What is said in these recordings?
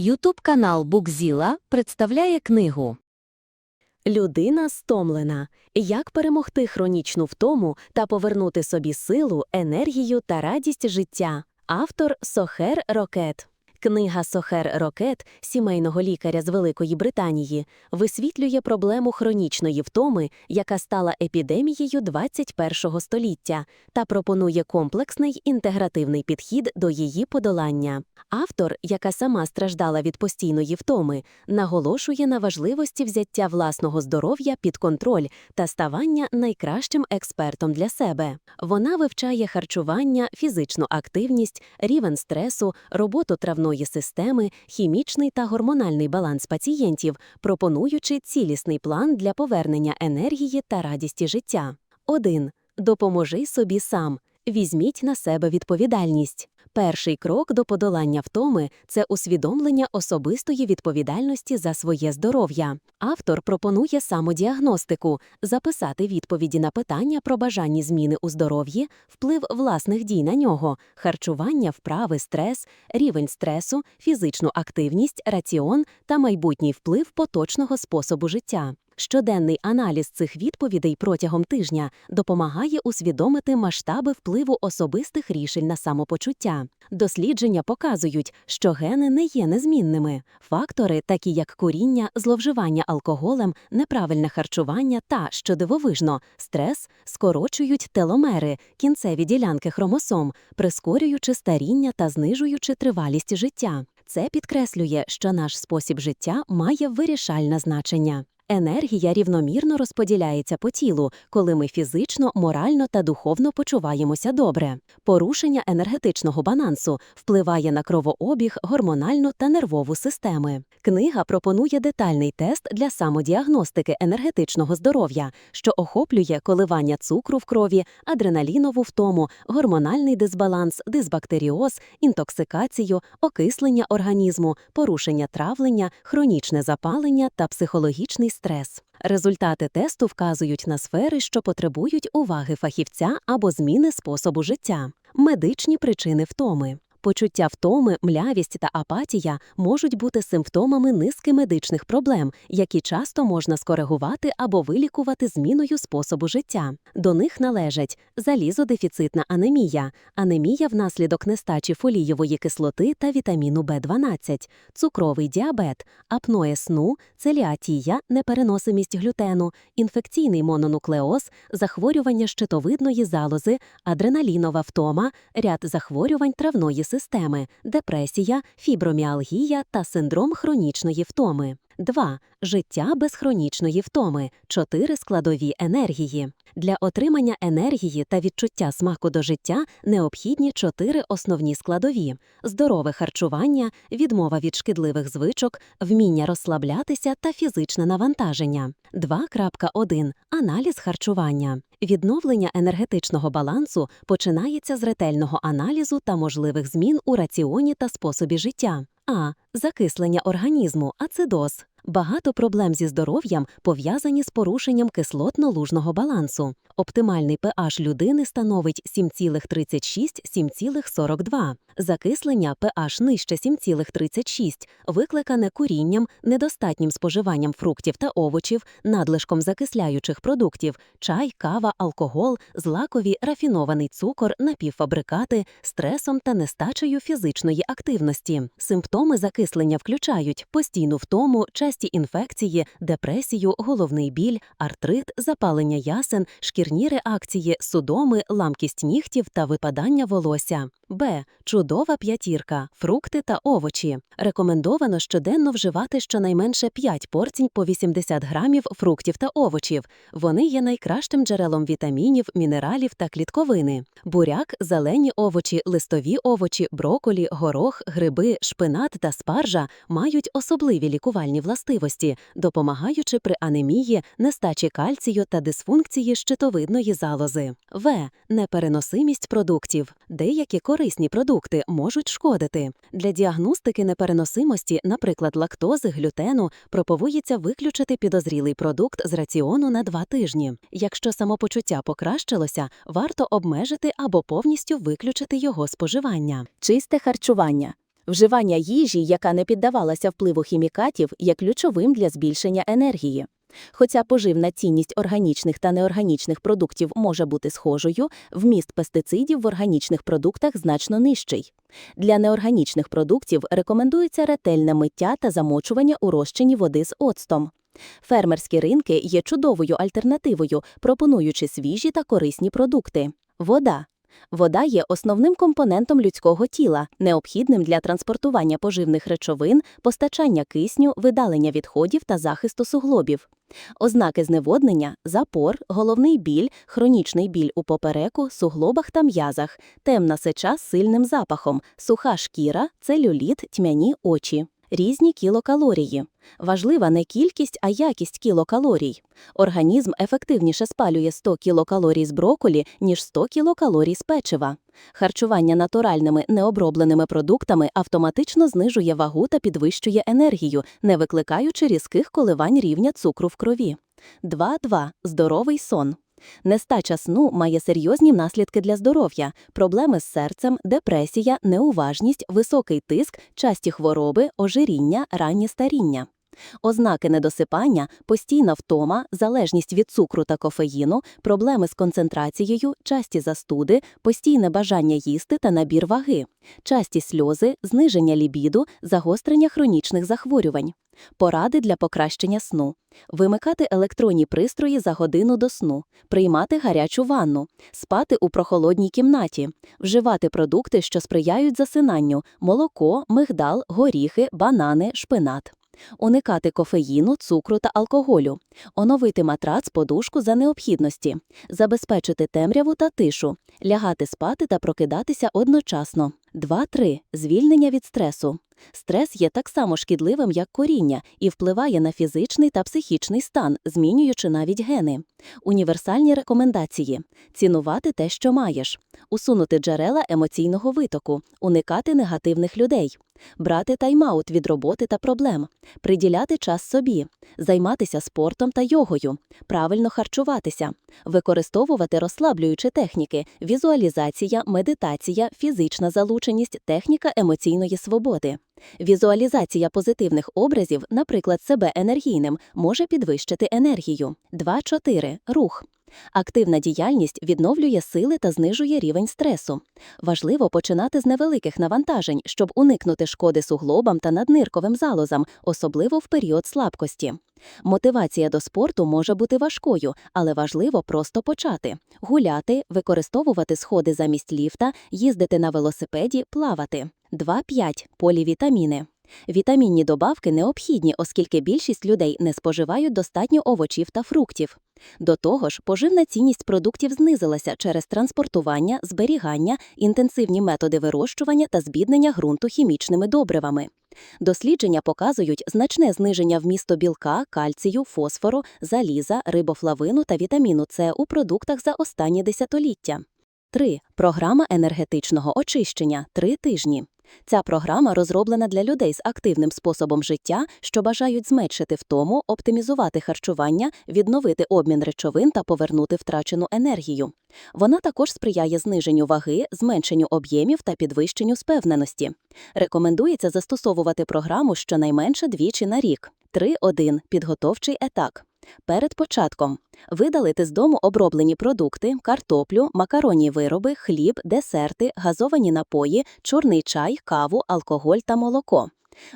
Ютуб канал Букзіла представляє книгу Людина стомлена. Як перемогти хронічну втому та повернути собі силу, енергію та радість життя. Автор Сохер Рокет. Книга Сохер Рокет сімейного лікаря з Великої Британії висвітлює проблему хронічної втоми, яка стала епідемією 21 століття, та пропонує комплексний інтегративний підхід до її подолання. Автор, яка сама страждала від постійної втоми, наголошує на важливості взяття власного здоров'я під контроль та ставання найкращим експертом для себе. Вона вивчає харчування, фізичну активність, рівень стресу, роботу травної системи, хімічний та гормональний баланс пацієнтів, пропонуючи цілісний план для повернення енергії та радісті життя. 1. Допоможи собі сам. Візьміть на себе відповідальність. Перший крок до подолання втоми це усвідомлення особистої відповідальності за своє здоров'я. Автор пропонує самодіагностику, записати відповіді на питання про бажані зміни у здоров'ї, вплив власних дій на нього, харчування, вправи, стрес, рівень стресу, фізичну активність, раціон та майбутній вплив поточного способу життя. Щоденний аналіз цих відповідей протягом тижня допомагає усвідомити масштаби впливу особистих рішень на самопочуття. Дослідження показують, що гени не є незмінними. Фактори, такі як куріння, зловживання алкоголем, неправильне харчування та, що дивовижно, стрес, скорочують теломери, кінцеві ділянки хромосом, прискорюючи старіння та знижуючи тривалість життя. Це підкреслює, що наш спосіб життя має вирішальне значення. Енергія рівномірно розподіляється по тілу, коли ми фізично, морально та духовно почуваємося добре. Порушення енергетичного балансу впливає на кровообіг, гормональну та нервову системи. Книга пропонує детальний тест для самодіагностики енергетичного здоров'я, що охоплює коливання цукру в крові, адреналінову втому, гормональний дисбаланс, дисбактеріоз, інтоксикацію, окислення організму, порушення травлення, хронічне запалення та психологічний стрес. Результати тесту вказують на сфери, що потребують уваги фахівця або зміни способу життя. Медичні причини втоми. Почуття втоми, млявість та апатія можуть бути симптомами низки медичних проблем, які часто можна скоригувати або вилікувати зміною способу життя. До них належать залізодефіцитна анемія, анемія внаслідок нестачі фолієвої кислоти та вітаміну В12, цукровий діабет, апноє сну, целіатія, непереносимість глютену, інфекційний мононуклеоз, захворювання щитовидної залози, адреналінова втома, ряд захворювань травної системи, депресія, фіброміалгія та синдром хронічної втоми. 2. Життя без хронічної втоми. 4 складові енергії. Для отримання енергії та відчуття смаку до життя необхідні 4 основні складові: здорове харчування, відмова від шкідливих звичок, вміння розслаблятися та фізичне навантаження. 2.1. Аналіз харчування. Відновлення енергетичного балансу починається з ретельного аналізу та можливих змін у раціоні та способі життя. А. Закислення організму, ацидоз. Багато проблем зі здоров'ям пов'язані з порушенням кислотно-лужного балансу. Оптимальний pH людини становить 7,36-7,42. Закислення pH нижче 7,36, викликане курінням, недостатнім споживанням фруктів та овочів, надлишком закисляючих продуктів, чай, кава, алкоголь, злакові, рафінований цукор, напівфабрикати, стресом та нестачею фізичної активності. Симптоми закислення включають постійну втому, часті інфекції, депресію, головний біль, артрит, запалення ясен, шкірні реакції, судоми, ламкість нігтів та випадання волосся. Б. Чудова п'ятірка, фрукти та овочі. Рекомендовано щоденно вживати щонайменше 5 порцій по 80 грамів фруктів та овочів. Вони є найкращим джерелом вітамінів, мінералів та клітковини. Буряк, зелені овочі, листові овочі, броколі, горох, гриби, шпинат та спаржа мають особливі лікувальні властивості, допомагаючи при анемії, нестачі кальцію та дисфункції щитовидної залози. В. Непереносимість продуктів. Деякі корисні продукти можуть шкодити. Для діагностики непереносимості, наприклад, лактози, глютену, пропонується виключити підозрілий продукт з раціону на два тижні. Якщо самопочуття покращилося, варто обмежити або повністю виключити його споживання. Чисте харчування. Вживання їжі, яка не піддавалася впливу хімікатів, є ключовим для збільшення енергії. Хоча поживна цінність органічних та неорганічних продуктів може бути схожою, вміст пестицидів в органічних продуктах значно нижчий. Для неорганічних продуктів рекомендується ретельне миття та замочування у розчині води з оцтом. Фермерські ринки є чудовою альтернативою, пропонуючи свіжі та корисні продукти. Вода. Вода є основним компонентом людського тіла, необхідним для транспортування поживних речовин, постачання кисню, видалення відходів та захисту суглобів. Ознаки зневоднення – запор, головний біль, хронічний біль у попереку, суглобах та м'язах, темна сеча з сильним запахом, суха шкіра, целюліт, тьмяні очі. Різні кілокалорії. Важлива не кількість, а якість кілокалорій. Організм ефективніше спалює 100 кілокалорій з броколі, ніж 100 кілокалорій з печива. Харчування натуральними необробленими продуктами автоматично знижує вагу та підвищує енергію, не викликаючи різких коливань рівня цукру в крові. 2.2. Здоровий сон. Нестача сну має серйозні наслідки для здоров'я, проблеми з серцем, депресія, неуважність, високий тиск, часті хвороби, ожиріння, раннє старіння. Ознаки недосипання, постійна втома, залежність від цукру та кофеїну, проблеми з концентрацією, часті застуди, постійне бажання їсти та набір ваги, часті сльози, зниження лібіду, загострення хронічних захворювань. Поради для покращення сну. Вимикати електронні пристрої за годину до сну, приймати гарячу ванну, спати у прохолодній кімнаті, вживати продукти, що сприяють засинанню – молоко, мигдал, горіхи, банани, шпинат. Уникати кофеїну, цукру та алкоголю, оновити матрац, подушку за необхідності, забезпечити темряву та тишу, лягати спати та прокидатися одночасно. 2-3. Звільнення від стресу. Стрес є так само шкідливим, як коріння, і впливає на фізичний та психічний стан, змінюючи навіть гени. Універсальні рекомендації: цінувати те, що маєш, усунути джерела емоційного витоку, уникати негативних людей, брати тайм-аут від роботи та проблем, приділяти час собі, займатися спортом та йогою, правильно харчуватися, використовувати розслаблюючі техніки, візуалізація, медитація, фізична залученість, техніка емоційної свободи. Візуалізація позитивних образів, наприклад, себе енергійним, може підвищити енергію. 2.4. Рух. Активна діяльність відновлює сили та знижує рівень стресу. Важливо починати з невеликих навантажень, щоб уникнути шкоди суглобам та наднирковим залозам, особливо в період слабкості. Мотивація до спорту може бути важкою, але важливо просто почати: гуляти, використовувати сходи замість ліфта, їздити на велосипеді, плавати. 2.5. Полівітаміни. Вітамінні добавки необхідні, оскільки більшість людей не споживають достатньо овочів та фруктів. До того ж, поживна цінність продуктів знизилася через транспортування, зберігання, інтенсивні методи вирощування та збіднення ґрунту хімічними добривами. Дослідження показують значне зниження вмісту білка, кальцію, фосфору, заліза, рибофлавину та вітаміну С у продуктах за останні десятиліття. 3. Програма енергетичного очищення 3 тижні. Ця програма розроблена для людей з активним способом життя, що бажають зменшити втому, оптимізувати харчування, відновити обмін речовин та повернути втрачену енергію. Вона також сприяє зниженню ваги, зменшенню об'ємів та підвищенню спевненості. Рекомендується застосовувати програму щонайменше двічі на рік. 3.1. Підготовчий етап. Перед початком видалити з дому оброблені продукти, картоплю, макаронні вироби, хліб, десерти, газовані напої, чорний чай, каву, алкоголь та молоко.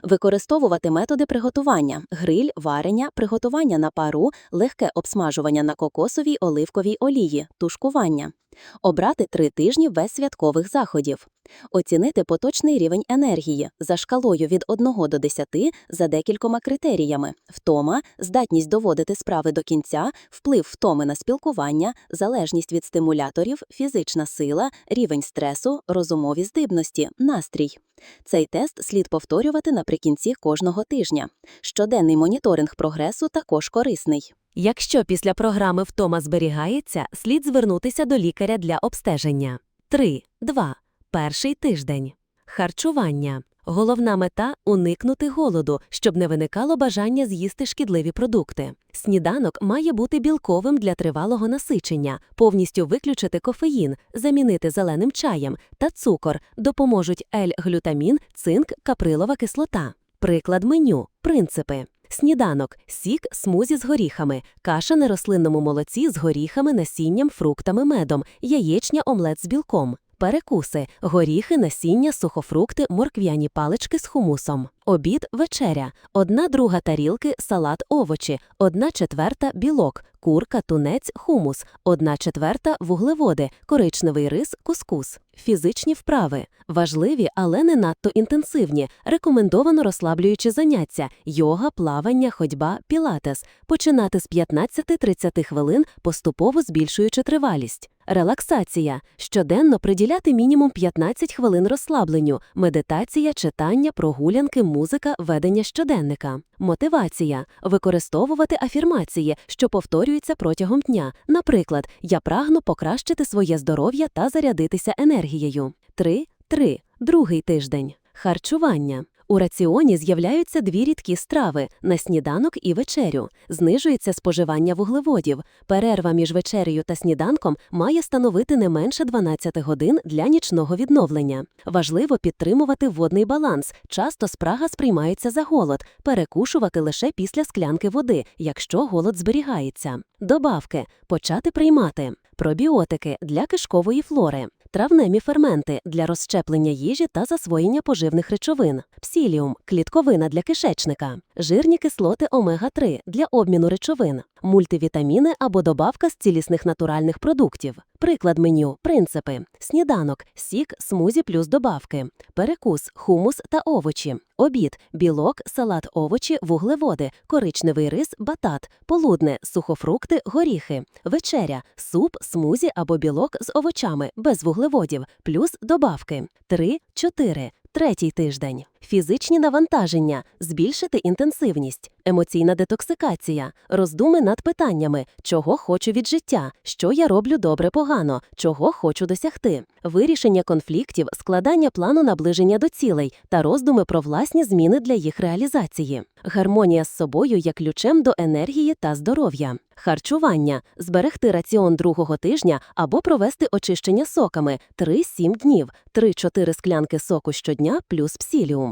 Використовувати методи приготування: гриль, варення, приготування на пару, легке обсмажування на кокосовій оливковій олії, тушкування. Обрати три тижні без святкових заходів. Оцінити поточний рівень енергії за шкалою від 1 до 10 за декількома критеріями: втома, здатність доводити справи до кінця, вплив втоми на спілкування, залежність від стимуляторів, фізична сила, рівень стресу, розумові здибності, настрій. Цей тест слід повторювати наприкінці кожного тижня. Щоденний моніторинг прогресу також корисний. Якщо після програми втома зберігається, слід звернутися до лікаря для обстеження. 3. 2. Перший тиждень. Харчування. Головна мета уникнути голоду, щоб не виникало бажання з'їсти шкідливі продукти. Сніданок має бути білковим для тривалого насичення, повністю виключити кофеїн, замінити зеленим чаєм та цукор, допоможуть L-глютамін, цинк, каприлова кислота. Приклад меню, принципи. Сніданок, сік, смузі з горіхами, каша на рослинному молоці з горіхами, насінням, фруктами, медом, яєчня, омлет з білком. Перекуси, горіхи, насіння, сухофрукти, морквяні палички з хумусом. Обід, вечеря, одна друга тарілки, салат, овочі, одна четверта білок, курка, тунець, хумус, одна четверта вуглеводи, коричневий рис, кускус. Фізичні вправи важливі, але не надто інтенсивні. Рекомендовано розслаблюючі заняття: йога, плавання, ходьба, пілатес. Починати з 15-30 хвилин, поступово збільшуючи тривалість. Релаксація щоденно приділяти мінімум 15 хвилин розслабленню, медитація, читання, прогулянки, музика, ведення щоденника. Мотивація використовувати афірмації, що повторюються протягом дня. Наприклад, я прагну покращити своє здоров'я та зарядитися енергією. 3. 3. Другий тиждень. Харчування. У раціоні з'являються дві рідкі страви на сніданок і вечерю. Знижується споживання вуглеводів. Перерва між вечерею та сніданком має становити не менше 12 годин для нічного відновлення. Важливо підтримувати водний баланс. Часто спрага сприймається за голод, перекушувати лише після склянки води, якщо голод зберігається. Добавки почати приймати. Пробіотики для кишкової флори. Травневі ферменти для розщеплення їжі та засвоєння поживних речовин, псіліум клітковина для кишечника, жирні кислоти омега-3 для обміну речовин, мультивітаміни або добавка з цілісних натуральних продуктів. Приклад меню, принципи: сніданок, сік, смузі плюс добавки, перекус, хумус та овочі, обід, білок, салат, овочі, вуглеводи, коричневий рис, батат, полудне, сухофрукти, горіхи, вечеря, суп, смузі або білок з овочами без вуглеводів, плюс добавки. 3-4. Третій тиждень. Фізичні навантаження, збільшити інтенсивність, емоційна детоксикація, роздуми над питаннями, чого хочу від життя, що я роблю добре погано, чого хочу досягти, вирішення конфліктів, складання плану наближення до цілей та роздуми про власні зміни для їх реалізації. Гармонія з собою є ключем до енергії та здоров'я. Харчування зберегти раціон другого тижня або провести очищення соками 3-7 днів, 3-4 склянки соку щодня плюс псіліум.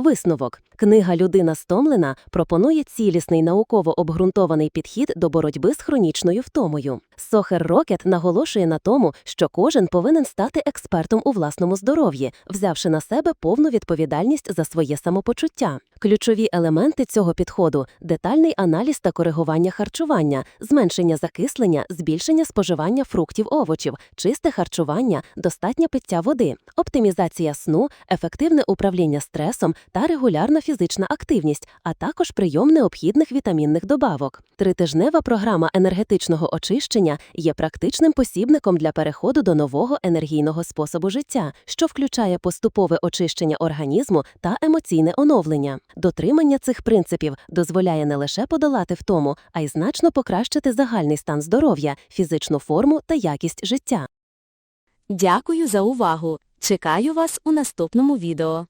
Висновок. Книга Людина стомлена пропонує цілісний науково обґрунтований підхід до боротьби з хронічною втомою. Сохер Рокет наголошує на тому, що кожен повинен стати експертом у власному здоров'ї, взявши на себе повну відповідальність за своє самопочуття. Ключові елементи цього підходу детальний аналіз та коригування харчування, зменшення закислення, збільшення споживання фруктів овочів, чисте харчування, достатнє пиття води, оптимізація сну, ефективне управління стресом та регулярна фізична активність, а також прийом необхідних вітамінних добавок. Тритижнева програма енергетичного очищення є практичним посібником для переходу до нового енергійного способу життя, що включає поступове очищення організму та емоційне оновлення. Дотримання цих принципів дозволяє не лише подолати втому, а й значно покращити загальний стан здоров'я, фізичну форму та якість життя. Дякую за увагу. Чекаю вас у наступному відео.